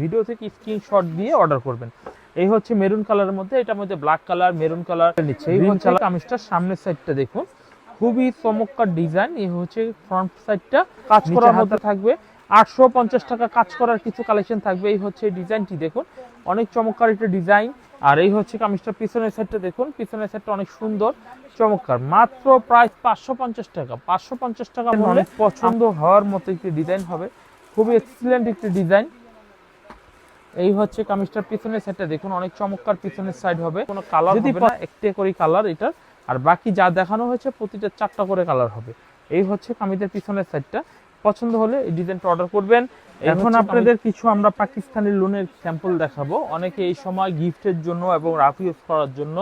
Video থেকে screenshot দিয়ে order করবেন। এই হচ্ছে মেরুন কালারের মধ্যে এটার মধ্যে ব্ল্যাক কালার মেরুন কালার নিচ্ছে। এই হচ্ছে কামিজটার সামনের সাইডটা দেখুন। খুবই চমৎকার ডিজাইন এই হচ্ছে ফ্রন্ট সাইডটা কাজ করার মধ্যে থাকবে আটশো পঞ্চাশ টাকা কাজ করার কিছু কালেকশন থাকবে। এই হচ্ছে ডিজাইনটি দেখুন। অনেক চমৎকার একটা ডিজাইন আর এই হচ্ছে কামিজটার পিছনের সাইডটা দেখুন। পিছনের সাইডটা অনেক সুন্দর চমৎকার। মাত্র প্রায় পাঁচশো পঞ্চাশ টাকা। পাঁচশো পঞ্চাশ টাকা অনেক পছন্দ হওয়ার মতো একটি ডিজাইন হবে। খুবই এক্সিলেন্ট একটি ডিজাইন এই হচ্ছে কামিজটার পিছনের সাইডটা দেখুন অনেক চমৎকার পিছনের সাইড হবে। কোনো কালার যদি একটে করে কালার এটার আর বাকি যা দেখানো হয়েছে প্রতিটা চারটা করে কালার হবে। এই হচ্ছে কামিজের পিছনের সাইডটা পছন্দ হলে এই ডিজাইনটা অর্ডার করবেন। এখন আপনাদের কিছু আমরা পাকিস্তানি লোনের স্যাম্পল দেখাবো। অনেকে এই সময় গিফটের জন্য এবং রাফ ইউজ করার জন্য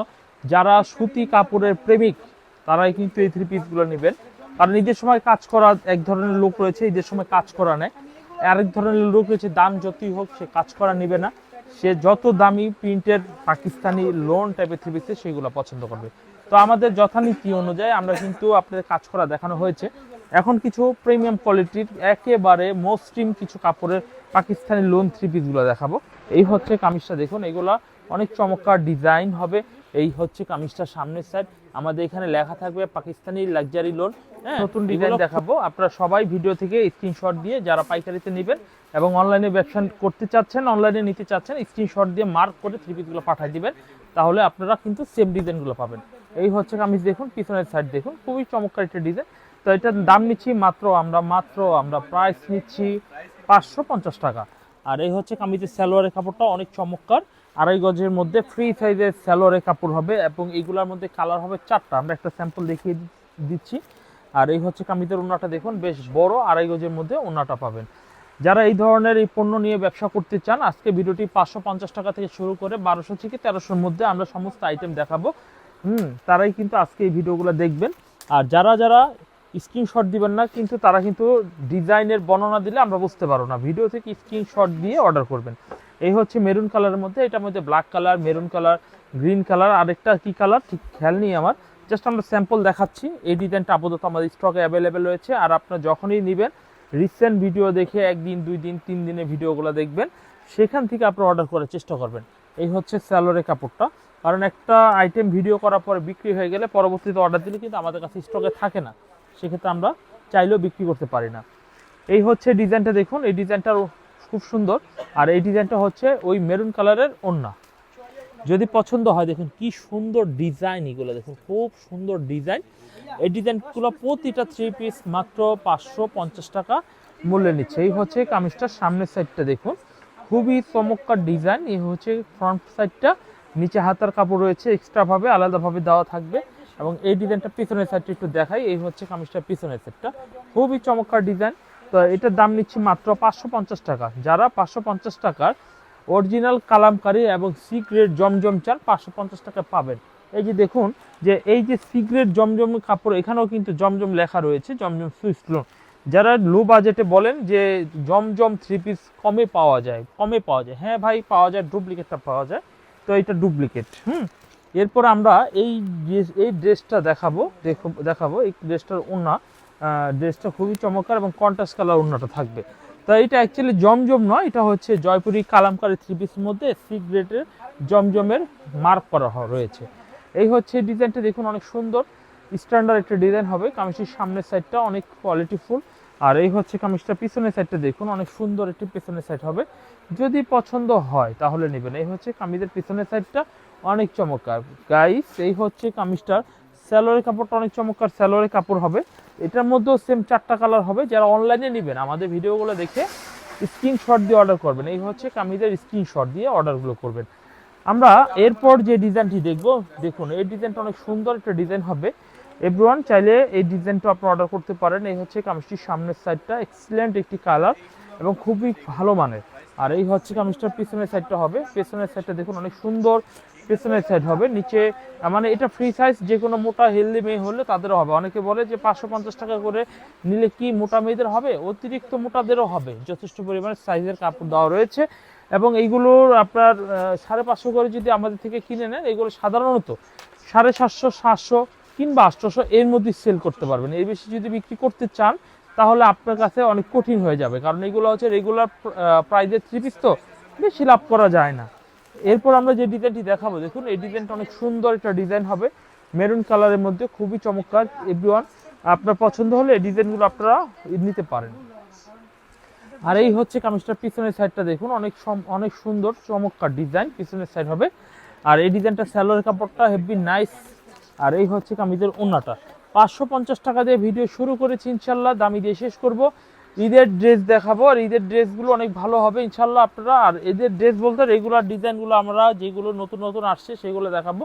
যারা সুতি কাপড়ের প্রেমিক তারাই কিন্তু এই থ্রি পিসগুলো নেবেন। কারণ ঈদের সময় কাজ করা এক ধরনের লোক রয়েছে ঈদের সময় কাজ করা নেয়। আরেক ধরনের লোক রয়েছে, দাম যতই হোক সে কাজ করা নেবে না। সে যত দামি প্রিন্টের পাকিস্তানি লোন টাইপের থ্রি পিসে সেগুলো পছন্দ করবে। তো আমাদের যথানীতি অনুযায়ী আমরা কিন্তু আপনাদের কাজ করা দেখানো হয়েছে। এখন কিছু প্রিমিয়াম কোয়ালিটির একেবারে মসৃণ কিছু কাপড়ের পাকিস্তানি লোন থ্রি পিসগুলো দেখাবো। এই হচ্ছে কামিজটা দেখুন, এগুলা অনেক চমৎকার ডিজাইন হবে। এই হচ্ছে কামিজটার সামনের সাইড আমাদের এখানে লেখা থাকবে পাকিস্তানি লাক্সারি লোন হ্যাঁ? নতুন ডিজাইন দেখাবো। আপনারা সবাই ভিডিও থেকে স্ক্রিনশট দিয়ে যারা পাইকারিতে নেবেন এবং অনলাইনে ব্যবসা করতে চাচ্ছেন অনলাইনে নিতে চাচ্ছেন স্ক্রিনশট দিয়ে মার্ক করে থ্রি পিসগুলো পাঠিয়ে দিবেন। তাহলে আপনারা কিন্তু সেম ডিজাইনগুলো পাবেন। এই হচ্ছে কামিজ দেখুন পিছনের সাইড দেখুন খুবই চমৎকার একটা ডিজাইন তো এটার দাম নিচ্ছি মাত্র আমরা মাত্র আমরা প্রাইস নিচ্ছি পাঁচশো পঞ্চাশ টাকা। আর এই হচ্ছে কামিজের সালোয়ারের কাপড়টা অনেক চমৎকার। আড়াই গজের মধ্যে ফ্রি সাইজের সালোয়ারের কাপড় হবে এবং এইগুলোর মধ্যে কালার হবে চারটা। আমরা একটা স্যাম্পল দেখিয়ে দিচ্ছি। আর এই হচ্ছে কামিজের ওনাটা দেখুন, বেশ বড় আড়াই গজের মধ্যে ওনাটা পাবেন। যারা এই ধরনের এই পণ্য নিয়ে ব্যবসা করতে চান, আজকে ভিডিওটি পাঁচশো পঞ্চাশ টাকা থেকে শুরু করে বারোশো থেকে তেরোশোর মধ্যে আমরা সমস্ত আইটেম দেখাবো। হুম, তারাই কিন্তু আজকে এই ভিডিওগুলো দেখবেন। আর যারা যারা স্ক্রিনশট দিবেন না, কিন্তু তারা কিন্তু ডিজাইনের বর্ণনা দিলে আমরা বুঝতে পারব না। ভিডিও থেকে স্ক্রিনশট দিয়ে অর্ডার করবেন। এই হচ্ছে মেরুন কালারের মধ্যে, এটার মধ্যে black colour maroon colour green colour আরেকটা কি কালার ঠিক খেয়াল নেই আমার। জাস্ট আমরা স্যাম্পল দেখাচ্ছি। এই ডিজাইনটা আপাতত আমাদের স্টকে অ্যাভেলেবেল রয়েছে। আর আপনার যখনই নেবেন রিসেন্ট ভিডিও দেখে একদিন, দুই দিন, তিন দিনের ভিডিওগুলো দেখবেন। সেখান থেকে আপনি অর্ডার করার চেষ্টা করবেন। এই হচ্ছে স্যালোরের কাপড়টা। কারণ একটা আইটেম ভিডিও করার পরে বিক্রি হয়ে গেলে পরবর্তীতে অর্ডার দিলে কিন্তু আমাদের কাছে স্টকে থাকে না। সেক্ষেত্রে আমরা চাইলেও বিক্রি করতে পারি না। এই হচ্ছে ডিজাইনটা দেখুন। এই ডিজাইনটা খুব সুন্দর। আর এই ডিজাইনটা হচ্ছে ওই মেরুন কালারের ওন্না যদি পছন্দ হয়, দেখুন কি সুন্দর ডিজাইন এগুলো, দেখুন খুব সুন্দর ডিজাইন। এই ডিজাইনগুলো প্রতিটা থ্রি পিস মাত্র পাঁচশো পঞ্চাশ টাকা মূল্যে নিচ্ছে। এই হচ্ছে কামিজটার সামনের সাইডটা দেখুন। খুবই চমৎকার ডিজাইন। এই হচ্ছে ফ্রন্ট সাইডটা নিচে হাতার কাপড় রয়েছে এক্সট্রাভাবে আলাদাভাবে দেওয়া থাকবে। এবং এই ডিজাইনটা পিছনের সাইডটা একটু দেখাই। এই হচ্ছে কামিজটার পিছনের সাইডটা খুবই চমৎকার ডিজাইন। তো এটার দাম নিচ্ছি মাত্র পাঁচশো পঞ্চাশ টাকা। যারা পাঁচশো পঞ্চাশ টাকার অরিজিনাল কালামকারি এবং সিক্রেট জমজম চান পাঁচশো পঞ্চাশ টাকা পাবেন। এই যে দেখুন যে এই যে সিক্রেট জমজম কাপড়, এখানেও কিন্তু জমজম লেখা রয়েছে, জমজম সুইস লোন যারা লো বাজেটে বলেন যে জমজম থ্রি পিস কমে পাওয়া যায়, কমে পাওয়া যায়। হ্যাঁ ভাই, পাওয়া যায় ডুপ্লিকেটটা পাওয়া যায়, তো এটা ডুপ্লিকেট হুম? এরপর আমরা এই এই ড্রেসটা দেখাবো দেখো- দেখাবো, এই ড্রেসটার ওড়না। ড্রেসটা খুবই চমৎকার এবং কন্ট্রাস্ট কালার অন্যটা থাকবে। তো এটা অ্যাকচুয়ালি জমজম নয়, এটা হচ্ছে জয়পুরি কালামকারী থ্রি পিসের মধ্যে সি গ্রেডের জমজমের মার্ক করা রয়েছে। এই হচ্ছে ডিজাইনটা দেখুন অনেক সুন্দর। স্ট্যান্ডার্ড একটা ডিজাইন হবে কামিজটির সামনের সাইডটা অনেক কোয়ালিটিফুল আর এই হচ্ছে কামিজটা পিছনের সাইডটা দেখুন অনেক সুন্দর একটি পিছনের সাইড হবে। যদি পছন্দ হয়, তাহলে নেবেন। এই হচ্ছে কামিজের পিছনের সাইডটা অনেক চমৎকার। গাইস এই হচ্ছে কামিজটার স্যালোরের কাপড়টা, অনেক চমৎকার স্যালোরের কাপড় হবে। এটার মধ্যেও সেম চারটা কালার হবে, যারা অনলাইনে নেবেন। আমাদের ভিডিওগুলো দেখে স্ক্রিনশট দিয়ে অর্ডার করবেন। এই হচ্ছে কামিজের স্ক্রিনশট দিয়ে অর্ডারগুলো করবেন। আমরা এরপর যে ডিজাইনটি দেখব, দেখুন, এই ডিজাইনটা অনেক সুন্দর একটা ডিজাইন হবে। এভরিওয়ান চাইলে এই ডিজাইনটা আপনি অর্ডার করতে পারেন। এই হচ্ছে কামিজটির সামনের সাইডটা এক্সিলেন্ট একটি কালার এবং খুবই ভালো মানের। আর এই হচ্ছে কামিজটার পিছনের সাইডটা হবে। পেছনের সাইডটা দেখুন, অনেক সুন্দর। পেছনের সাইড হবে, নিচে মানে এটা ফ্রি সাইজ যে কোনো মোটা হেলদি মেয়ে হলে তাদেরও হবে। অনেকে বলে যে পাঁচশো পঞ্চাশ টাকা করে নিলে কি মোটা মেয়েদের হবে? অতিরিক্ত মোটাদেরও হবে। যথেষ্ট পরিমাণে সাইজের কাপড় দেওয়া রয়েছে। এবং এইগুলোর আপনার সাড়ে পাঁচশো করে যদি আমাদের থেকে কিনে নেন, এগুলো সাধারণত সাড়ে সাতশো সাতশো কিংবা আটশোশো এর মধ্যে সেল করতে পারবেন। এর বেশি যদি বিক্রি করতে চান, তাহলে আপনার কাছে অনেক কঠিন হয়ে যাবে। কারণ এগুলো হচ্ছে রেগুলার প্রাইজের থ্রি পিস তো, বেশি লাভ করা যায় না। এরপর আমরা যে ডিজাইনটি দেখাবো, দেখুন, এই ডিজাইনটা অনেক সুন্দর একটা ডিজাইন হবে। মেরুন কালারের মধ্যে খুবই চমৎকার এভরিওয়ান আপনার পছন্দ হলে এই ডিজাইনগুলো আপনারা নিতে পারেন। আর এই হচ্ছে কামিজটার পিছনের সাইডটা দেখুন, অনেক অনেক সুন্দর, চমৎকার ডিজাইন পিছনের সাইড হবে। আর এই ডিজাইনটা স্যালোয়ার কাপড়টা হেভি নাইস আর এই হচ্ছে কামিজের ওন্নাটা। পাঁচশো পঞ্চাশ টাকা দিয়ে ভিডিও শুরু করেছি, ইনশাল্লাহ। দামি দিয়ে শেষ করব। ঈদের ড্রেস দেখাবো, আর ঈদের ড্রেসগুলো অনেক ভালো হবে ইনশাল্লাহ আপনারা। আর ঈদের ড্রেস বলতে রেগুলার ডিজাইনগুলো আমরা যেগুলো নতুন নতুন আসছে সেগুলো দেখাবো।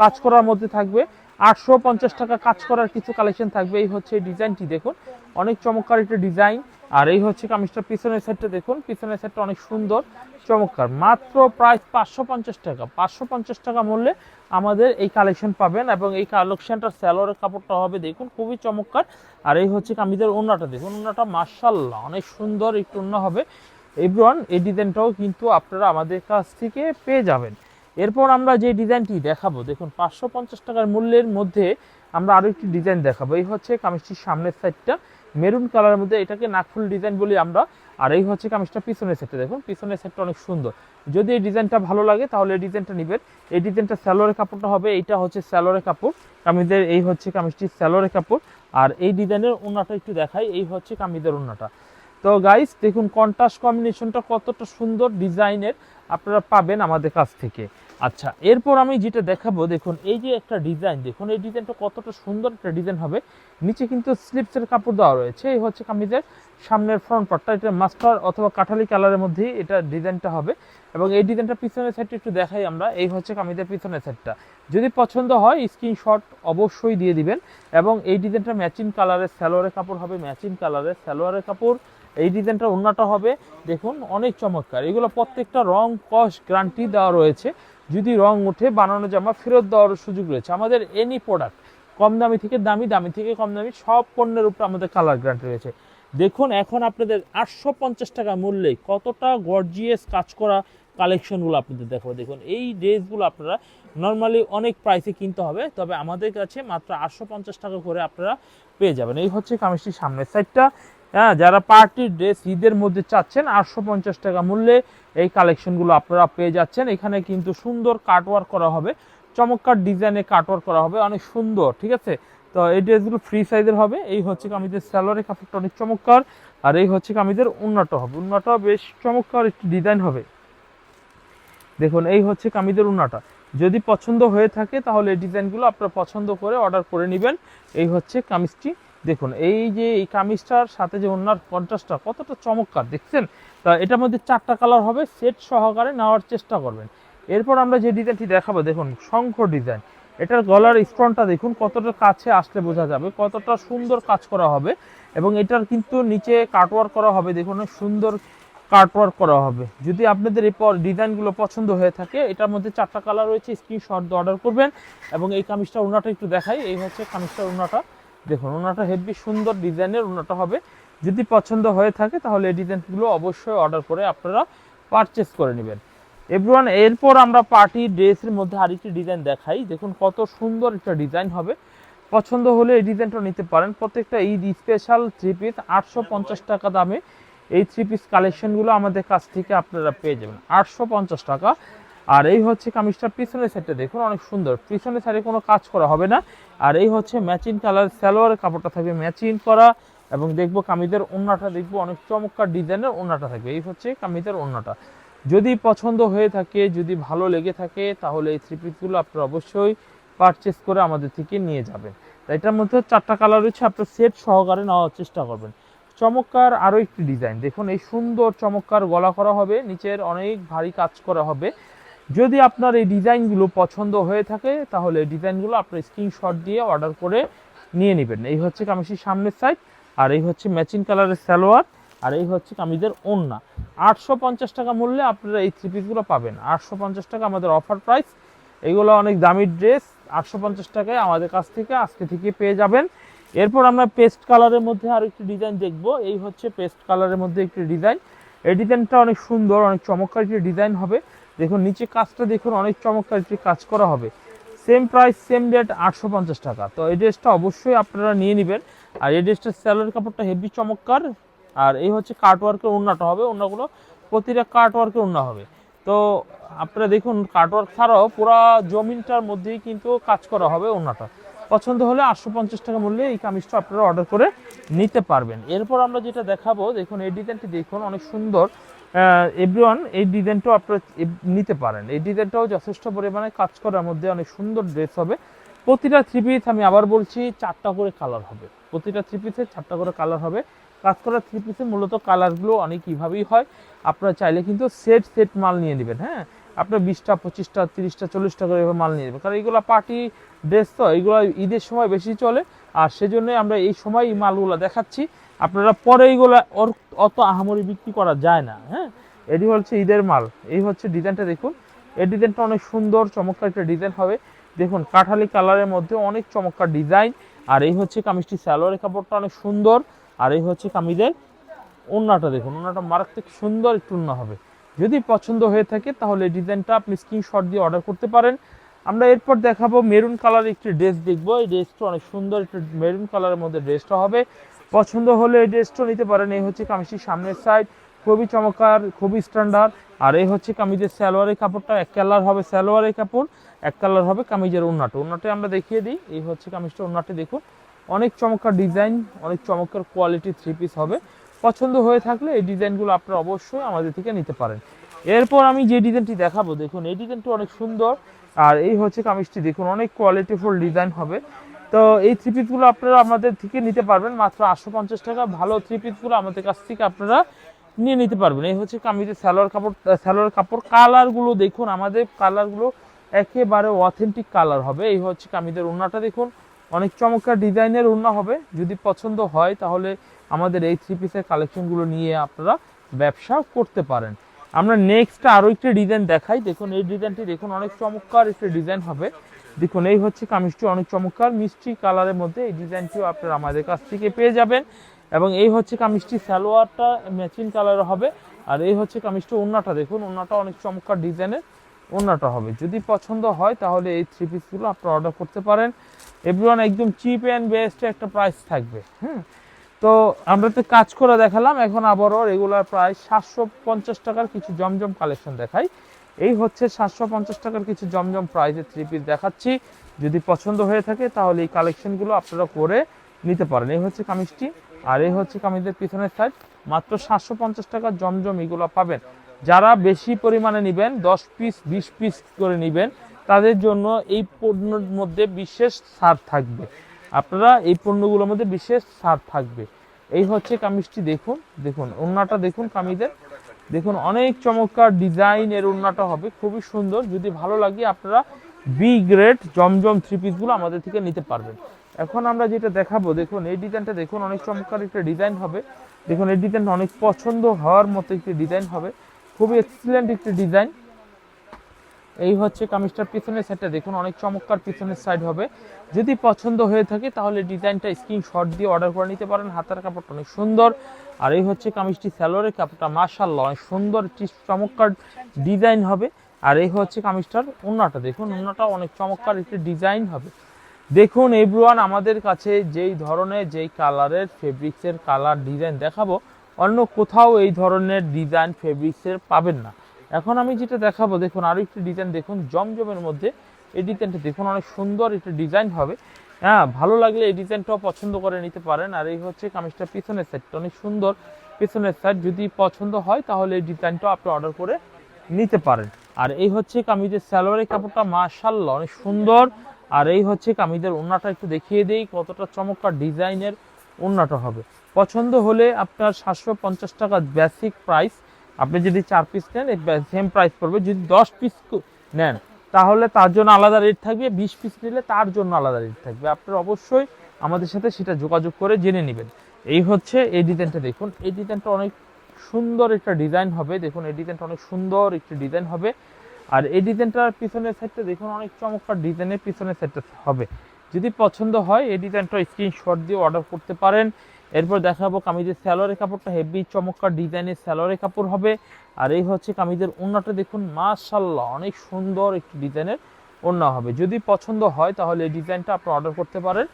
কাজ করার মধ্যে থাকবে। আটশো পঞ্চাশ টাকা কাজ করার কিছু কালেকশন থাকবে। এই হচ্ছে ডিজাইনটি দেখুন। অনেক চমৎকার একটা ডিজাইন আর এই হচ্ছে কামিজটা পিছনের সেটটা দেখুন। পিছনের সেটটা অনেক সুন্দর। চমৎকার। মাত্র প্রাইস পাঁচশো পঞ্চাশ টাকা। পাঁচশো পঞ্চাশ টাকা মূল্যে আমাদের এই কালেকশন পাবেন এবং এই কালেকশনটার স্যালোয়ারের কাপড়টা হবে, দেখুন, খুবই চমৎকার। আর এই হচ্ছে কামিজের ওন্নাটা দেখুন ওন্নাটা মার্শাল্লাহ অনেক সুন্দর একটু ওন্না হবে। এভরিওয়ান এই ডিজাইনটাও কিন্তু আপনারা আমাদের কাছ থেকে পেয়ে যাবেন। এরপর আমরা যে ডিজাইনটি দেখাবো, দেখুন, পাঁচশো পঞ্চাশ টাকার মূল্যের মধ্যে আমরা আরও একটি ডিজাইন দেখাবো। এই হচ্ছে কামিজটির সামনের সাইডটা মেরুন কালারের মধ্যে এটাকে নাকফুল ডিজাইন বলি আমরা। আর এই হচ্ছে কামিজটা পিছনের সেটটা দেখুন, পিছনের সেটটা অনেক সুন্দর। যদি এই ডিজাইনটা ভালো লাগে তাহলে এই ডিজাইনটা নেবেন। এই ডিজাইনটা স্যালোয়ারের কাপড়টা হবে, এইটা হচ্ছে স্যালোয়ারের কাপড়। কামিজের এই হচ্ছে কামিজটির স্যালোয়ারের কাপড়। আর এই ডিজাইনের ওনাটা একটু দেখাই, এই হচ্ছে কামিজের ওনাটা তো গাইস দেখুন কন্ট্রাস্ট কম্বিনেশনটা কতটা সুন্দর ডিজাইনের আপনারা পাবেন আমাদের কাছ থেকে। আচ্ছা এরপর আমি যেটা দেখাবো, দেখুন, এই যে একটা ডিজাইন, দেখুন, এই ডিজাইনটা কতটা সুন্দর একটা ডিজাইন হবে। নিচে কিন্তু স্লিপসের কাপড় দেওয়া রয়েছে, এই হচ্ছে কামিজের সামনের ফ্রন্ট পার্টটা এটা মাস্টার অথবা কাঠালি কালারের মধ্যেই এটা ডিজাইনটা হবে। এবং এই ডিজাইনটা পিছনের সাইডটা একটু দেখাই আমরা, এই হচ্ছে কামিজের পিছনের সাইডটা যদি পছন্দ হয় স্ক্রিনশট অবশ্যই দিয়ে দিবেন এবং এই ডিজাইনটা ম্যাচিং কালারের স্যালোয়ারের কাপড় হবে ম্যাচিং কালারের স্যালোয়ারের কাপড়। এই ডিজাইনটা অন্যটা হবে, দেখুন, অনেক চমৎকার। এগুলো প্রত্যেকটা রং কস গ্রান্টি দেওয়া রয়েছে। যদি রং উঠে বানানো জামা ফেরত দেওয়ার সুযোগ রয়েছে। আমাদের এনি প্রোডাক্ট কম দামি থেকে দামি দামি থেকে কম দামি, সব পণ্যের উপর আমাদের কালার গ্রান্ট রয়েছে। দেখুন, এখন আপনাদের আটশো পঞ্চাশ টাকা মূল্যে কতটা গর্জিয়াস কাজ করা কালেকশনগুলো আপনাদের দেখো দেখুন, এই ড্রেসগুলো আপনারা নর্মালি অনেক প্রাইসে কিনতে হবে, তবে আমাদের কাছে মাত্র আটশো পঞ্চাশ টাকা করে আপনারা পেয়ে যাবেন। এই হচ্ছে কামিজটির সামনের সাইডটা হ্যাঁ যারা পার্টির ড্রেস ঈদের মধ্যে চাচ্ছেন, আটশো পঞ্চাশ টাকা মূল্যে এই কালেকশনগুলো আপনারা পেয়ে যাচ্ছেন। এখানে কিন্তু সুন্দর কাটওয়ার্ক করা হবে, চমৎকার ডিজাইনে কাটওয়ার্ক করা হবে, অনেক সুন্দর, ঠিক আছে? তো এই ড্রেসগুলো ফ্রি সাইজের হবে, এই হচ্ছে কামিজের স্যালোয়ারের কাপড়টা অনেক চমৎকার, আর এই হচ্ছে কামিজের উন্নত হবে। উন্নত বেশ চমৎকার একটি ডিজাইন হবে। দেখুন, এই হচ্ছে কামিজের উন্নাটা। যদি পছন্দ হয়ে থাকে, তাহলে এই ডিজাইনগুলো আপনারা পছন্দ করে অর্ডার করে নেবেন। এই হচ্ছে কামিজটি দেখুন, এই যে এই কামিজটার সাথে যে ওনার কন্ট্রাস্টটা কতটা চমৎকার, দেখছেন? তা এটার মধ্যে চারটা কালার হবে, সেট সহকারে নেওয়ার চেষ্টা করবেন। এরপর আমরা যে ডিজাইনটি দেখাবো, দেখুন, শঙ্খ ডিজাইন। এটার গলার স্টোনটা দেখুন, কতটা কাছে আসলে বোঝা যাবে, কতটা সুন্দর কাজ করা হবে, এবং এটার কিন্তু নিচে কাটওয়ার্ক করা হবে, দেখুন সুন্দর কাটওয়ার্ক করা হবে। যদি আপনাদের এই পর ডিজাইনগুলো পছন্দ হয়ে থাকে, এটার মধ্যে চারটা কালার রয়েছে, স্ক্রিনশট অর্ডার করবেন, এবং এই কামিজটা ওনাটা একটু দেখাই, এই হচ্ছে কামিজটা ওনাটা দেখুন, ওনাটা হেভি সুন্দর ডিজাইনের ওনাটা হবে। যদি পছন্দ হয়ে থাকে, তাহলে এই ডিজাইনগুলো অবশ্যই অর্ডার করে আপনারা পারচেস করে নেবেন। এভরিওয়ান, এরপর আমরা পার্টি ড্রেসের মধ্যে আরেকটি ডিজাইন দেখাই। দেখুন, কত সুন্দর একটা ডিজাইন হবে। পছন্দ হলে এই ডিজাইনটা নিতে পারেন। প্রত্যেকটা ঈদ স্পেশাল থ্রি পিস আটশো পঞ্চাশ টাকা দামে। এই থ্রি পিস কালেকশনগুলো আমাদের কাছ থেকে আপনারা পেয়ে যাবেন। আটশো পঞ্চাশ টাকা। আর এই হচ্ছে কামিজটার পিছনের সাইডটা দেখুন, অনেক সুন্দর। পিছনের সাইডে কোনো কাজ করা হবে না। আর এই হচ্ছে ম্যাচিং কালার সালোয়ারের কাপড়টা থাকবে ম্যাচিং করা এবং দেখব কামিজের ওন্নাটা, দেখব অনেক চমৎকার ডিজাইনের ওন্নাটা থাকবে। এই হচ্ছে কামিজের ওন্নাটা। যদি পছন্দ হয়ে থাকে, যদি ভালো লেগে থাকে, তাহলে এই থ্রি পিসগুলো আপনারা অবশ্যই পারচেস করে আমাদের থেকে নিয়ে যাবেন। এটার মধ্যে চারটা কালার রয়েছে, আপনার সেট সহকারে নেওয়ার চেষ্টা করবেন। চমৎকার আরও একটি ডিজাইন দেখুন, এই সুন্দর চমৎকার গলা করা হবে, নিচের অনেক ভারী কাজ করা হবে। যদি আপনার এই ডিজাইনগুলো পছন্দ হয়ে থাকে, তাহলে ডিজাইনগুলো আপনার স্ক্রিনশট দিয়ে অর্ডার করে নিয়ে নেবেন। এই হচ্ছে কামিজের সামনের সাইড আর এই হচ্ছে ম্যাচিং কালারের সালোয়ার, আর এই হচ্ছে কামিজের ওন্না আটশো পঞ্চাশ টাকা মূল্যে আপনারা এই থ্রি পিসগুলো পাবেন। আটশো পঞ্চাশ টাকা আমাদের অফার প্রাইস এগুলো অনেক দামি ড্রেস আটশো পঞ্চাশ টাকায় আমাদের কাছ থেকে আজকে থেকে পেয়ে যাবেন। এরপর আমরা পেস্ট কালারের মধ্যে আর একটি ডিজাইন দেখব। এই হচ্ছে পেস্ট কালারের মধ্যে একটি ডিজাইন এই ডিজাইনটা অনেক সুন্দর, অনেক চমৎকার একটি ডিজাইন হবে। দেখুন, নিচে কাজটা দেখুন, অনেক চমৎকার একটি কাজ করা হবে। সেম প্রাইস সেম রেট আটশো পঞ্চাশ টাকা। তো এই ড্রেসটা অবশ্যই আপনারা নিয়ে নেবেন। আর এই ড্রেসটার স্যালোয়ার কাপড়টা হেভি চমৎকার। আর এই হচ্ছে কাটওয়ার্কের ওড়নাটা হবে। ওড়নাগুলো প্রতিটা কাট ওয়ার্কের ওন্না হবে। তো আপনারা দেখুন কাট ওয়ার্ক ছাড়াও পুরা জমিনটার মধ্যেই কিন্তু কাজ করা হবে ওন্নাটা পছন্দ হলে আটশো পঞ্চাশ টাকা মূল্যে এই কামিজটা আপনারা অর্ডার করে নিতে পারবেন। এরপর আমরা যেটা দেখাবো, দেখুন, এই ডিজাইনটি দেখুন, অনেক সুন্দর। এভরিওয়ান এই ডিজাইনটাও আপনারা নিতে পারেন। এই ডিজাইনটাও যথেষ্ট পরিমাণে কাজ করার মধ্যে অনেক সুন্দর ড্রেস হবে। প্রতিটা থ্রি পিস আমি আবার বলছি, চারটা করে কালার হবে। প্রতিটা থ্রি পিসে চারটা করে কালার হবে। কাজ করা থ্রি পিসে মূলত কালারগুলো অনেক এইভাবেই হয়। আপনারা চাইলে কিন্তু সেট সেট মাল নিয়ে নেবেন হ্যাঁ? আপনার বিশটা, পঁচিশটা, তিরিশটা, চল্লিশটা করে এভাবে মাল নিয়ে নেবেন। কারণ এইগুলো পার্টি ড্রেস তো এইগুলো ঈদের সময় বেশি চলে। আর সেজন্য আমরা এই সময় এই মালগুলো দেখাচ্ছি। আপনারা পরে এইগুলো ওর অত আহামরি বিক্রি করা যায় না হ্যাঁ? এটি হচ্ছে ঈদের মাল। এই হচ্ছে ডিজাইনটা দেখুন। এই ডিজাইনটা অনেক সুন্দর, চমৎকার একটা ডিজাইন হবে। দেখুন, কাঠালি কালারের মধ্যে অনেক চমৎকার ডিজাইন। আর এই হচ্ছে কামিজটি স্যালোয়ারের কাপড়টা অনেক সুন্দর। আর এই হচ্ছে কামিজের ওন্নাটা দেখুন। ওন্নাটা মারাত্মক সুন্দর একটু ওন্না হবে। যদি পছন্দ হয়ে থাকে, তাহলে এই ডিজাইনটা আপনি স্ক্রিনশট দিয়ে অর্ডার করতে পারেন। আমরা এরপর দেখাবো মেরুন কালারের একটি ড্রেস দেখব। এই ড্রেসটা অনেক সুন্দর, একটু মেরুন কালারের মধ্যে ড্রেসটা হবে। পছন্দ হলে এই ড্রেসটা নিতে পারেন। এই হচ্ছে কামিজটির সামনের সাইড খুবই চমৎকার, খুবই স্ট্যান্ডার্ড আর এই হচ্ছে কামিজের সালোয়ারের কাপড়টা, এক কালার হবে সালোয়ারের কাপড়, এক কালার হবে কামিজের ওন্নাটা ওন্নাটা আমরা দেখিয়ে দিই। এই হচ্ছে কামিজটা ওন্নাটা দেখুন। অনেক চমৎকার ডিজাইন অনেক চমৎকার কোয়ালিটি থ্রি পিস হবে। পছন্দ হয়ে থাকলে এই ডিজাইনগুলো আপনারা অবশ্যই আমাদের থেকে নিতে পারেন। এরপর আমি যে ডিজাইনটি দেখাবো, দেখুন, এই ডিজাইনটি অনেক সুন্দর। আর এই হচ্ছে কামিজটি, দেখুন, অনেক কোয়ালিটিফুল ডিজাইন হবে। তো এই থ্রি পিসগুলো আপনারা আমাদের থেকে নিতে পারবেন। মাত্র আটশো পঞ্চাশ টাকা। ভালো থ্রি পিসগুলো আমাদের কাছ থেকে আপনারা নিয়ে নিতে পারবেন। এই হচ্ছে কামিজের স্যালোয়ার কাপড় স্যালোয়ার কাপড় কালারগুলো দেখুন। আমাদের কালারগুলো একেবারে অথেন্টিক কালার হবে। এই হচ্ছে কামিজের ওড়নাটা দেখুন। অনেক চমৎকার ডিজাইনের ওড়না হবে। যদি পছন্দ হয় তাহলে আমাদের এই থ্রি পিসের কালেকশনগুলো নিয়ে আপনারা ব্যবসা করতে পারেন। আমরা নেক্সট আরও একটি ডিজাইন দেখাই। দেখুন, এই ডিজাইনটি দেখুন, অনেক চমৎকার একটি ডিজাইন হবে। দেখুন, এই হচ্ছে কামিজটি অনেক চমৎকার, মিষ্টি কালারের মধ্যে এই ডিজাইনটিও আপনারা আমাদের কাছ থেকে পেয়ে যাবেন। এবং এই হচ্ছে কামিজটি সালোয়ারটা ম্যাচিং কালারের হবে, আর এই হচ্ছে কামিজটি ওন্নাটা। দেখুন, ওন্নাটা অনেক চমৎকার ডিজাইনের ওন্নাটা হবে। যদি পছন্দ হয়, তাহলে এই থ্রি পিসগুলো আপনারা অর্ডার করতে পারেন। এভরিওয়ান একদম চিপ অ্যান্ড বেস্ট একটা প্রাইস থাকবে, হুম? তো আমরা তো কাজ করে দেখালাম, এখন আবারও রেগুলার প্রায় সাতশো পঞ্চাশ টাকার কিছু জমজম কালেকশন দেখাই। এই হচ্ছে সাতশো পঞ্চাশ টাকার কিছু জমজম প্রাইসের থ্রি পিস দেখাচ্ছি। যদি পছন্দ হয়ে থাকে তাহলে এই কালেকশনগুলো আপনারা করে নিতে পারেন। এই হচ্ছে কামিজটি আর এই হচ্ছে কামিজের পিছনের সাইড মাত্র সাতশো পঞ্চাশ টাকার জমজম এগুলো পাবেন। যারা বেশি পরিমাণে নেবেন, দশ পিস বিশ পিস করে নেবেন, তাদের জন্য এই পণ্যর মধ্যে বিশেষ ছাড় থাকবে। আপনারা এই পণ্যগুলোর মধ্যে বিশেষ ছাড় থাকবে। এই হচ্ছে কামিজটি দেখুন দেখুন অন্যটা দেখুন কামিজের। দেখুন, অনেক চমৎকার ডিজাইন এর ওড়নাটা হবে, খুবই সুন্দর। যদি ভালো লাগে, আপনারা বি গ্রেড জমজম থ্রি পিসগুলো আমাদের থেকে নিতে পারবেন। এখন আমরা যেটা দেখাবো, দেখুন, এই ডিজাইনটা দেখুন, অনেক চমৎকার একটা ডিজাইন হবে। দেখুন, এই ডিজাইনটা অনেক পছন্দ হওয়ার মতো একটি ডিজাইন হবে। খুবই এক্সিলেন্ট একটি ডিজাইন এই হচ্ছে কামিজটার পিছনের সাইডটা দেখুন, অনেক চমৎকার পিছনের সাইড হবে। যদি পছন্দ হয়ে থাকে, তাহলে ডিজাইনটা স্ক্রিনশট দিয়ে অর্ডার করে নিতে পারেন। হাতার কাপড়টা অনেক সুন্দর। আর এই হচ্ছে কামিজটি স্যালোয়ারের কাপড়টা মার্শাল্লাহ অনেক সুন্দর একটি চমৎকার ডিজাইন হবে। আর এই হচ্ছে কামিজটার ওন্নাটা দেখুন ওন্নাটা অনেক চমৎকার একটি ডিজাইন হবে। দেখুন, এভরিওয়ান আমাদের কাছে যেই ধরনের, যেই কালারের ফেব্রিক্সের কালার ডিজাইন দেখাবো, অন্য কোথাও এই ধরনের ডিজাইন ফেব্রিক্সের পাবেন না। এখন আমি যেটা দেখাবো, দেখুন আরও একটি ডিজাইন, দেখুন, জমজমের মধ্যে এই ডিজাইনটা, দেখুন, অনেক সুন্দর একটা ডিজাইন হবে। হ্যাঁ ভালো লাগলে এই ডিজাইনটাও পছন্দ করে নিতে পারেন। আর এই হচ্ছে কামিজটা পিছনের সাইডটা অনেক সুন্দর পিছনের সাইড যদি পছন্দ হয়, তাহলে এই ডিজাইনটাও আপনি অর্ডার করে নিতে পারেন। আর এই হচ্ছে কামিজের সালোয়ারের কাপড়টা মাশাল্লাহ অনেক সুন্দর। আর এই হচ্ছে কামিজের ওন্নাটা একটু দেখিয়ে দেই, কতটা চমৎকার ডিজাইনের ওন্নাটা হবে। পছন্দ হলে আপনার সাতশো পঞ্চাশ টাকা বেসিক প্রাইস আপনি যদি চার পিস নেন সেম প্রাইস পড়বে। যদি দশ পিস নেন তাহলে তার জন্য আলাদা রেট থাকবে, বিশ পিস নিলে তার জন্য আলাদা রেট থাকবে। আপনারা অবশ্যই আমাদের সাথে সেটা যোগাযোগ করে জেনে নেবেন। এই হচ্ছে এই ডিজাইনটা দেখুন। এই ডিজাইনটা অনেক সুন্দর একটা ডিজাইন হবে। দেখুন, এই ডিজাইনটা অনেক সুন্দর একটি ডিজাইন হবে। আর এই ডিজাইনটার পিছনের সাইডটা দেখুন, অনেক চমৎকার ডিজাইনের পিছনের সাইডটা হবে। যদি পছন্দ হয়, এই ডিজাইনটা স্ক্রিনশট দিয়ে অর্ডার করতে পারেন। এরপর দেখাবো কামিজের স্যালোয়ারের কাপড়টা। হেভি চমৎকার ডিজাইনের স্যালোয়ারের কাপড় হবে। আর এই হচ্ছে কামিজের ওড়নাটা দেখুন মাশাল্লাহ অনেক সুন্দর একটি ডিজাইনের ওড়না হবে। যদি পছন্দ হয় তাহলে এই ডিজাইনটা আপনি অর্ডার করতে পারেন।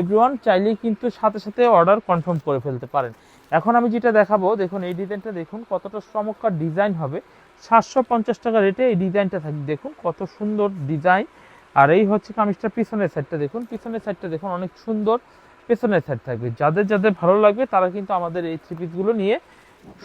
এভরিওয়ান চাইলেই কিন্তু সাথে সাথে অর্ডার কনফার্ম করে ফেলতে পারেন। এখন আমি যেটা দেখাবো, দেখুন, এই ডিজাইনটা দেখুন, কতটা চমৎকার ডিজাইন হবে। সাতশো পঞ্চাশ টাকা রেটে এই ডিজাইনটা থাকবে দেখুন, কত সুন্দর ডিজাইন। আর এই হচ্ছে কামিজটার পিছনের সাইডটা দেখুন। পিছনের সাইডটা দেখুন, অনেক সুন্দর। পেছনের সাইড থাকবে। যাদের যাদের ভালো লাগবে, তারা কিন্তু আমাদের এই থ্রি পিসগুলো নিয়ে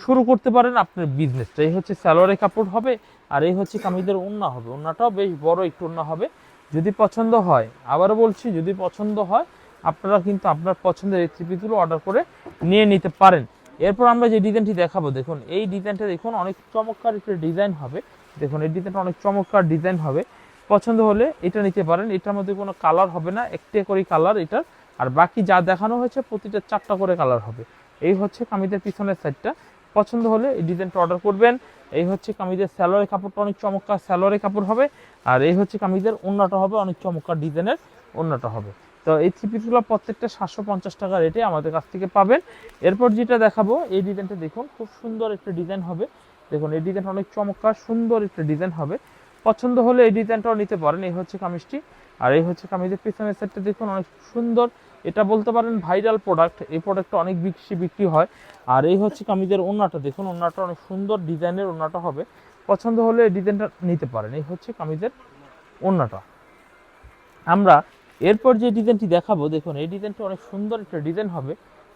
শুরু করতে পারেন আপনার বিজনেসটা এই হচ্ছে স্যালোয়ারের কাপড় হবে, আর এই হচ্ছে কামিজের ওন্না হবে। ওন্নাটাও বেশ বড় একটু ওন্না হবে। যদি পছন্দ হয়, আবারও বলছি, যদি পছন্দ হয়, আপনারা কিন্তু আপনার পছন্দের এই থ্রি পিসগুলো অর্ডার করে নিয়ে নিতে পারেন। এরপর আমরা যে ডিজাইনটি দেখাবো, দেখুন, এই ডিজাইনটা দেখুন, অনেক চমৎকার একটা ডিজাইন হবে। দেখুন, এই ডিজাইনটা অনেক চমৎকার ডিজাইন হবে। পছন্দ হলে এটা নিতে পারেন। এটার মধ্যে কোনো কালার হবে না, একটা করে কালার এটার। আর বাকি যা দেখানো হয়েছে, প্রতিটা চারটা করে কালার হবে। এই হচ্ছে কামিজের পিছনের সাইডটা পছন্দ হলে এই ডিজাইনটা অর্ডার করবেন। এই হচ্ছে কামিজের স্যালোয়ারের কাপড়টা, অনেক চমৎকার স্যালোয়ারের কাপড় হবে। আর এই হচ্ছে কামিজের ওন্নাটা হবে, অনেক চমৎকার ডিজাইনের ওন্নাটা হবে। তো এই থ্রি পিসগুলো প্রত্যেকটা সাতশো পঞ্চাশ টাকা রেটে আমাদের কাছ থেকে পাবেন। এরপর যেটা দেখাবো, এই ডিজাইনটা দেখুন, খুব সুন্দর একটা ডিজাইন হবে। দেখুন, এই ডিজাইনটা অনেক চমৎকার, সুন্দর একটা ডিজাইন হবে। পছন্দ হলে এই ডিজাইনটাও নিতে পারেন। এই হচ্ছে কামিজটি। আর এই হচ্ছে কামিজের পিছনের সেটটা দেখুন, অনেক সুন্দর এটা বলতে পারেন ভাইরাল প্রোডাক্ট এই প্রোডাক্টটা অনেক বেশি বিক্রি হয়। আর এই হচ্ছে কামিজের ওন্নাটা দেখুন ওন্নাটা অনেক সুন্দর ডিজাইনের ওন্নাটা হবে। পছন্দ হলে এই ডিজাইনটা নিতে পারেন। এই হচ্ছে কামিজের ওন্নাটা আমরা এরপর যে ডিজাইনটি দেখাবো, দেখুন, এই ডিজাইনটা অনেক সুন্দর একটা ডিজাইন হবে।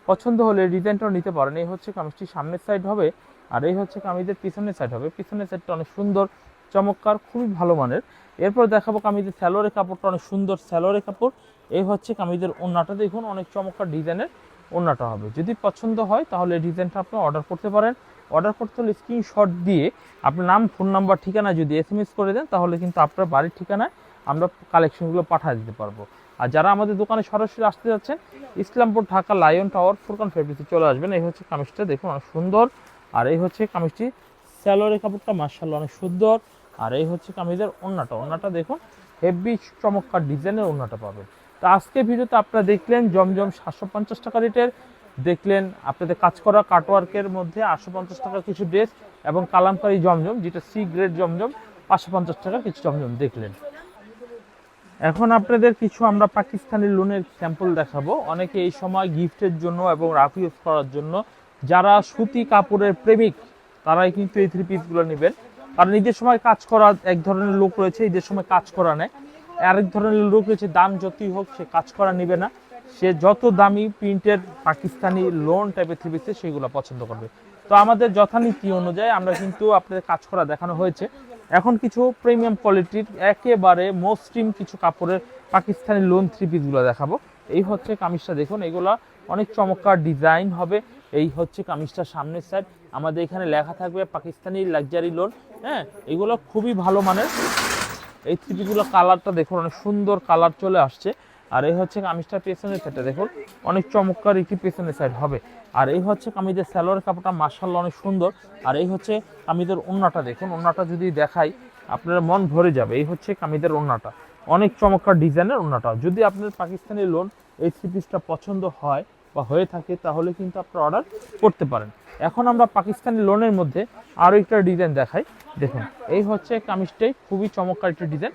পছন্দ হলে এই ডিজাইনটাও নিতে পারেন। এই হচ্ছে কামিজটি সামনের সাইড হবে। আর এই হচ্ছে কামিজের পিছনের সাইড হবে। পিছনের সাইডটা অনেক সুন্দর, চমৎকার, খুবই ভালো মানের। এরপর দেখাবো কামিজের স্যালোয়ারের কাপড়টা, অনেক সুন্দর স্যালোয়ারের কাপড়। এই হচ্ছে কামিজের ওন্নাটা, দেখুন অনেক চমৎকার ডিজাইনের ওন্নাটা হবে। যদি পছন্দ হয় তাহলে এই ডিজাইনটা আপনি অর্ডার করতে পারেন। অর্ডার করতে হলে স্ক্রিনশট দিয়ে আপনার নাম, ফোন নাম্বার, ঠিকানা যদি এস করে দেন, তাহলে কিন্তু আপনার বাড়ির ঠিকানায় আমরা কালেকশনগুলো পাঠিয়ে দিতে পারব। আর যারা আমাদের দোকানে সরাসরি আসতে যাচ্ছেন, ইসলামপুর ঢাকা লায়ন টাওয়ার ফুরকান ফেব্রিক্সে চলে আসবেন। এই হচ্ছে কামিজটা, দেখুন অনেক সুন্দর। আর এই হচ্ছে কামিজটি, স্যালোয়ারের কাপড়টা মার্শাল্লাহ অনেক সুন্দর। আর এই হচ্ছে কামিজের ওন্নাটা ওন্নাটা দেখুন হেভি চমৎকার ডিজাইনের ওন্নাটা পাবেন। তো আজকে ভিডিওতে আপনারা দেখলেন জমজম সাতশো পঞ্চাশ টাকা রেটের। দেখলেন আপনাদের কাজ করা কাটওয়ার্কের মধ্যে আটশো পঞ্চাশ টাকার কিছু ড্রেস এবং কালামকারি জমজম, যেটা সি গ্রেড জমজম, পাঁচশো পঞ্চাশ টাকার কিছু জমজম দেখলেন। এখন আপনাদের কিছু আমরা পাকিস্তানি লোনের স্যাম্পল দেখাবো। অনেকে এই সময় গিফটের জন্য এবং রাফ ইউজ করার জন্য, যারা সুতি কাপড়ের প্রেমিক, তারাই কিন্তু এই থ্রি পিসগুলো নেবেন। কারণ ঈদের সময় কাজ করা এক ধরনের লোক রয়েছে, ঈদের সময় কাজ করা নেয়। আরেক ধরনের লোক রয়েছে, দাম যতই হোক, সে কাজ করা নেবে না। সে যত দামি প্রিন্টের পাকিস্তানি লোন টাইপের থ্রি পিসে সেগুলো পছন্দ করবে। তো আমাদের যথানীতি অনুযায়ী আমরা কিন্তু আপনাদের কাজ করা দেখানো হয়েছে। এখন কিছু প্রিমিয়াম কোয়ালিটির একেবারে মসৃণ কিছু কাপড়ের পাকিস্তানি লোন থ্রি পিসগুলো দেখাবো। এই হচ্ছে কামিজটা, দেখুন, এগুলা অনেক চমৎকার ডিজাইন হবে। এই হচ্ছে কামিজটার সামনের সাইড আমাদের এখানে লেখা থাকবে পাকিস্তানি লাক্সারি লোন হ্যাঁ এগুলো খুবই ভালো মানের। এই থ্রি পিসগুলো কালারটা দেখুন, অনেক সুন্দর কালার চলে আসছে। আর এই হচ্ছে কামিজটার পেছনের সাইডটা দেখুন, অনেক চমৎকার একটি পেছনের সাইড হবে। আর এই হচ্ছে কামিজের স্যালোয়ার কাপড়টা মার্শাল্লাহ অনেক সুন্দর। আর এই হচ্ছে কামিজের ওন্নাটা দেখুন ওন্নাটা যদি দেখাই, আপনার মন ভরে যাবে। এই হচ্ছে কামিজের ওন্নাটা অনেক চমৎকার ডিজাইনের ওন্নাটা যদি আপনার পাকিস্তানি লোন এই থ্রি পিসটা পছন্দ হয় বা হয়ে থাকে, তাহলে কিন্তু আপনারা অর্ডার করতে পারেন। এখন আমরা পাকিস্তানি লোনের মধ্যে আরও একটা ডিজাইন দেখাই। দেখুন, এই হচ্ছে কামিজটাই, খুবই চমৎকার একটা ডিজাইন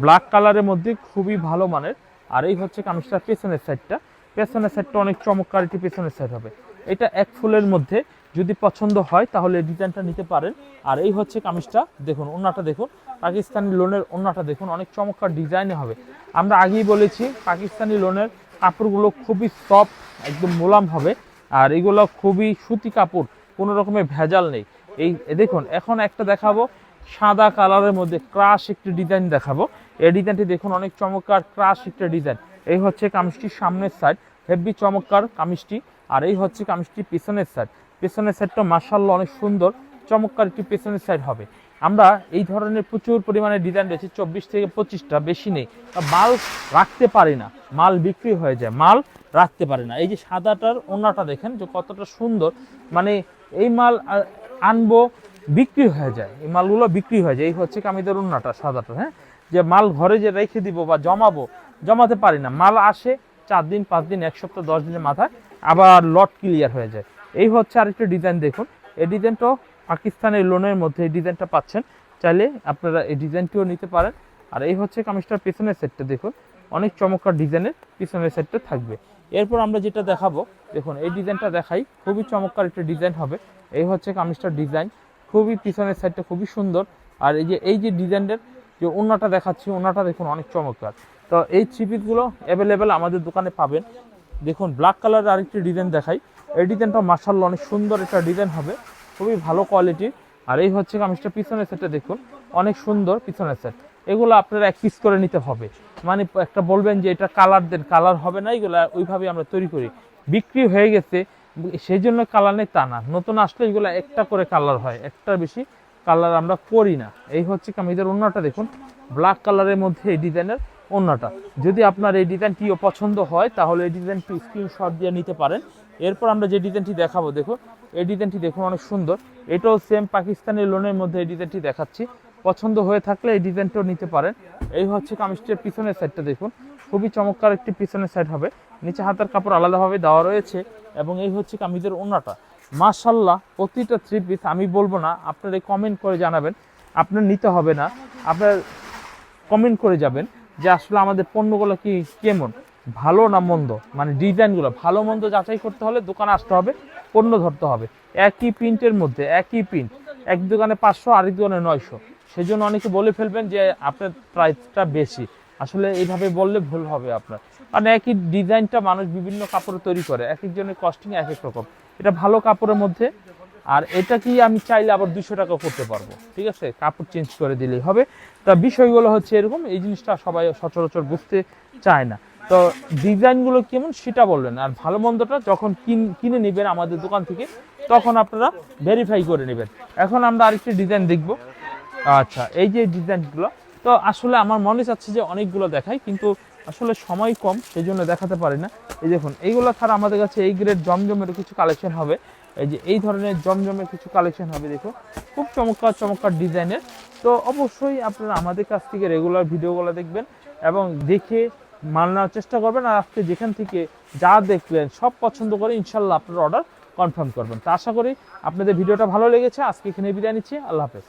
ব্ল্যাক কালারের মধ্যে খুবই ভালো মানের। আর এই হচ্ছে কামিজটার পেছনের সাইডটা পেছনের সাইডটা অনেক চমৎকার একটি পেছনের সাইড হবে। এটা এক ফুলের মধ্যে যদি পছন্দ হয়, তাহলে ডিজাইনটা নিতে পারেন। আর এই হচ্ছে কামিজটা, দেখুন ওন্নাটা দেখুন। পাকিস্তানি লোনের ওন্নাটা দেখুন, অনেক চমৎকার ডিজাইনে হবে। আমরা আগেই বলেছি, পাকিস্তানি লোনের কাপড়গুলো খুবই সফট একদম মোলাম হবে। আর এগুলো খুবই সুতি কাপড়, কোনো রকমের ভেজাল নেই। এই দেখুন, এখন একটা দেখাবো, সাদা কালারের মধ্যে ক্রাশ একটি ডিজাইন দেখাবো। এই ডিজাইনটি দেখুন, অনেক চমৎকার ক্রাশ একটা ডিজাইন এই হচ্ছে কামিজটির সামনের সাইড হেভি চমৎকার কামিজটি। আর এই হচ্ছে কামিজটি পিছনের সাইড পেছনের সাইডটা মার্শাল্লাহ অনেক সুন্দর, চমৎকার একটি পেছনের সাইড হবে। আমরা এই ধরনের প্রচুর পরিমাণে ডিজাইন রয়েছে, চব্বিশ থেকে পঁচিশটা, বেশি নেই। মাল রাখতে পারি না, মাল বিক্রি হয়ে যায়, মাল রাখতে পারে না। এই যে সাদাটার ওনাটা দেখেন যে কতটা সুন্দর মানে এই মাল আনব বিক্রি হয়ে যায়, এই মালগুলো বিক্রি হয়ে যায়। এই হচ্ছে কামিদের ওনাটা, সাদাটা হ্যাঁ? যে মাল ঘরে যে রেখে দিব বা জমাবো, জমাতে পারি না। মাল আসে চার দিন, পাঁচ দিন, এক সপ্তাহ, দশ দিনের মাথায় আবার লট ক্লিয়ার হয়ে যায়। এই হচ্ছে আরেকটা ডিজাইন, দেখুন। এই ডিজাইনটাও পাকিস্তানের লোনের মধ্যে এই ডিজাইনটা পাচ্ছেন, চাইলে আপনারা এই ডিজাইনটিও নিতে পারেন। আর এই হচ্ছে কামিজটার পেছনের সেটটা দেখুন, অনেক চমৎকার ডিজাইনের পিছনের সেটটা থাকবে। এরপর আমরা যেটা দেখাবো, দেখুন, এই ডিজাইনটা দেখাই, খুবই চমৎকার একটা ডিজাইন হবে। এই হচ্ছে কামিজটার ডিজাইন, খুবই পিছনের সাইডটা খুবই সুন্দর। আর এই যে এই যে ডিজাইনের যে ওনাটা দেখাচ্ছি ওনাটা দেখুন অনেক চমৎকার। তো এই থ্রি পিসগুলো অ্যাভেলেবেল আমাদের দোকানে পাবেন। দেখুন ব্ল্যাক কালারের আরেকটি ডিজাইন দেখাই। এই ডিজাইনটা মার্শাল্লাহ অনেক সুন্দর একটা ডিজাইন হবে। খুবই ভালো কোয়ালিটির আর এই হচ্ছে কামিজটা পিছনের সেটটা দেখুন। অনেক সুন্দর পিছনের সেট এগুলো আপনারা এক পিস করে নিতে হবে। মানে একটা বলবেন যে এটা কালার দেন কালার হবে না, এগুলো ওইভাবে আমরা তৈরি করি। বিক্রি হয়ে গেছে, সেই জন্য কালার নেই তা না। নতুন আসলে এগুলো একটা করে কালার হয়। একটার বেশি কালার আমরা করি না। এই হচ্ছে কামিজের অন্যটা দেখুন। ব্ল্যাক কালারের মধ্যে এই ডিজাইনের অন্যটা। যদি আপনার এই ডিজাইনটিও পছন্দ হয়, তাহলে এই ডিজাইনটি স্ক্রিনশট দিয়ে নিতে পারেন। এরপর আমরা যে ডিজাইনটি দেখাবো, দেখুন। এই ডিজাইনটি দেখুন, অনেক সুন্দর। এটাও সেম পাকিস্তানি লোনের মধ্যে এই ডিজাইনটি দেখাচ্ছি। পছন্দ হয়ে থাকলে এই ডিজাইনটাও নিতে পারেন। এই হচ্ছে কামিজটির পিছনের সাইডটা দেখুন। খুবই চমৎকার একটি পিছনের সাইড হবে। নিচে হাতের কাপড় আলাদাভাবে দেওয়া রয়েছে এবং এই হচ্ছে কামিজের ওনাটা মাশাল্লাহ প্রতিটা থ্রি পিস আমি বলব না, আপনারা কমেন্ট করে জানাবেন। আপনার নিতে হবে না। আপনার কমেন্ট করে যাবেন যে আসলে আমাদের পণ্যগুলো কি কেমন। ভালো না মন্দ? মানে ডিজাইনগুলো ভালো মন্দ যাচাই করতে হলে দোকানে আসতে হবে, পণ্য ধরতে হবে। একই প্রিন্টের মধ্যে, একই প্রিন্ট, এক দোকানে পাঁচশো, আরেক দোকানে নয়শো। সেজন্য অনেকে বলে ফেলবেন যে আপনার প্রাইসটা বেশি। আসলে এইভাবে বললে ভুল হবে আপনার। কারণ একই ডিজাইনটা মানুষ বিভিন্ন কাপড়ে তৈরি করে এক একজনের কস্টিং এক এক রকম। এটা ভালো কাপড়ের মধ্যে, আর এটা কি আমি চাইলে আবার দুশো টাকা করতে পারব? ঠিক আছে? কাপড় চেঞ্জ করে দিলেই হবে। তা বিষয়গুলো হচ্ছে এরকম, এই জিনিসটা সবাই সচরাচর বুঝতে চায় না। তো ডিজাইনগুলো কেমন সেটা বলবেন। আর ভালো মন্দটা যখন কিন- নেবেন আমাদের দোকান থেকে, তখন আপনারা ভেরিফাই করে নেবেন। এখন আমরা আরেকটি ডিজাইন দেখব। আচ্ছা এই যে ডিজাইনগুলো তো আসলে আমার মনে চাচ্ছে যে অনেকগুলো দেখাই, কিন্তু আসলে সময় কম সেই জন্য দেখাতে পারি না। এই দেখুন, এইগুলো ছাড়া আমাদের কাছে এই গ্রেড জমজমের কিছু কালেকশন হবে। এই যে এই ধরনের জমজমের কিছু কালেকশন হবে দেখো খুব চমৎকার চমৎকার ডিজাইনের তো অবশ্যই আপনারা আমাদের কাছ থেকে রেগুলার ভিডিওগুলো দেখবেন এবং দেখে মাল নেওয়ার চেষ্টা করবেন আর আজকে যেখান থেকে যা দেখলেন, সব পছন্দ করে ইনশাল্লাহ আপনার অর্ডার কনফার্ম করবেন। তা আশা করি আপনাদের ভিডিওটা ভালো লেগেছে। আজকে এখানে বিদায় নিচ্ছি। আল্লাহ হাফেজ।